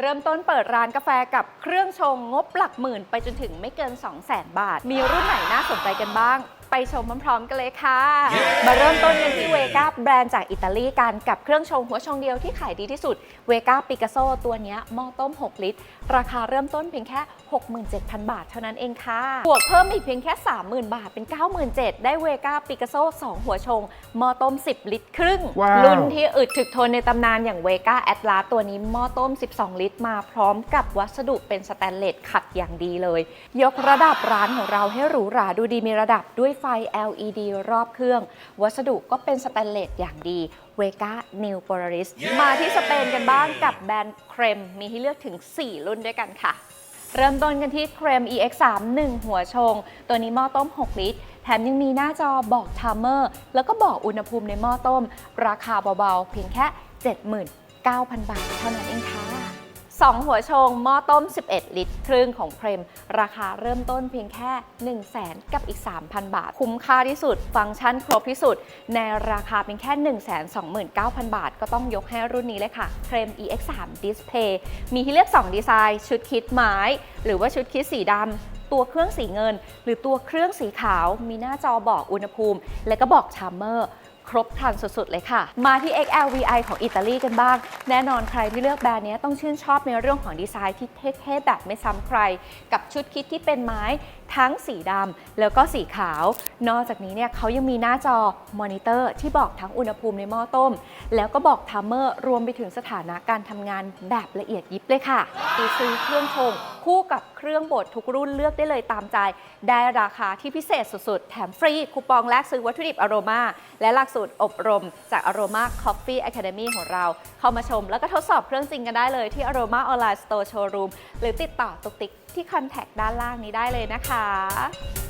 เริ่มต้นเปิดร้านกาแฟกับเครื่องชงงบหลักหมื่นไปจนถึงไม่เกิน 2 0 0 0 0 0 บาท มีรุ่นไหนน่าสนใจกันบ้าง ไปชมพร้อมๆกันเลยค่ะ มาเริ่มต้นกันที่เวก้าแบรนด์จากอิตาลีกันกับเครื่องชงหัวชงเดียวที่ขายดีที่สุดเวก้าปิกัสโซตัวเนี้ยหม้อต้ม 6 ลิตร ราคาเริ่มต้นเพียงแค่ 67,000 บาทเท่านั้นเองค่ะ บวกเพิ่มอีกเพียงแค่ 30,000 บาทเป็น 97,000 ได้เวก้าปิกัสโซ2 หัวชงหม้อต้ม 10 ลิตรครึ่งว้าวรุ่นที่อึดถึกทนในตำนานอย่างเวก้าแอตลาตัวนี้หม้อต้ม 12 ลิตร มาพร้อมกับวัสดุเป็นสแตนเลสขัดอย่างดีเลย ยกระดับร้านของเราให้หรูหราดูดีมีระดับด้วยไฟ LED รอบเครื่อง วัสดุก็เป็นสแตนเลสอย่างดีเวก้า New Polaris มาที่สเปนกันบ้างกับแบรนด์เครมมีให้เลือกถึง 4 รุ่นด้วยกันค่ะ เริ่มต้นกันที่เครม EX3 1 หัวชง ตัวนี้หม้อต้ม 6 ลิตร แถมยังมีหน้าจอบอกไทม์เมอร์ แล้วก็บอกอุณหภูมิในหม้อต้ม ราคาเบาๆ เพียงแค่ 79,000 บาทเท่านั้นเองค่ะ 2 หัวชงหม้อต้ม 11 ลิตรครึ่งของเครม ราคาเริ่มต้นเพียงแค่ 1 0 0 0 0แกับอีก 3,000 บาท คุ้มค่าที่สุด ฟังก์ชันครบที่สุด ในราคาเพียงแค่ 129,000 บาท ก็ต้องยกให้รุ่นนี้เลยค่ะเครม EX3 Display มีให้เลือก 2 ดีไซน์ ชุดคิดไม้ หรือว่าชุดคิดสีดำตัวเครื่องสีเงิน หรือตัวเครื่องสีขาวมีหน้าจอบอกอุณหภูมิ และก็บอกชามเมอร์ ครบครันสุดๆ เลยค่ะ มาที่ XLVI ของอิตาลีกันบ้าง แน่นอนใครที่เลือกแบรนด์นี้ต้องชื่นชอบในเรื่องของดีไซน์ที่เท่ๆแบบไม่ซ้ำใคร กับชุดคิดที่เป็นไม้ทั้งสีดำแล้วก็สีขาว นอกจากนี้เนี่ยเขายังมีหน้าจอมอนิเตอร์ที่บอกทั้งอุณหภูมิในหม้อต้ม แล้วก็บอกไทม์เมอร์รวมไปถึงสถานะการทำงานแบบละเอียดยิบเลยค่ะอีซื้อเครื่องชง คู่กับเครื่องบดทุกรุ่นเลือกได้เลยตามใจ ได้ราคาที่พิเศษสุดๆ แถมฟรี คูปองแลกซื้อวัตถุดิบอโรมา และหลักสูตรอบรมจาก Aroma Coffee Academy ของเรา เข้ามาชมแล้วก็ทดสอบเครื่องจริงกันได้เลยที่ Aroma Online Store Showroom หรือติดต่อตุกติกที่คอนแทคด้านล่างนี้ได้เลยนะคะ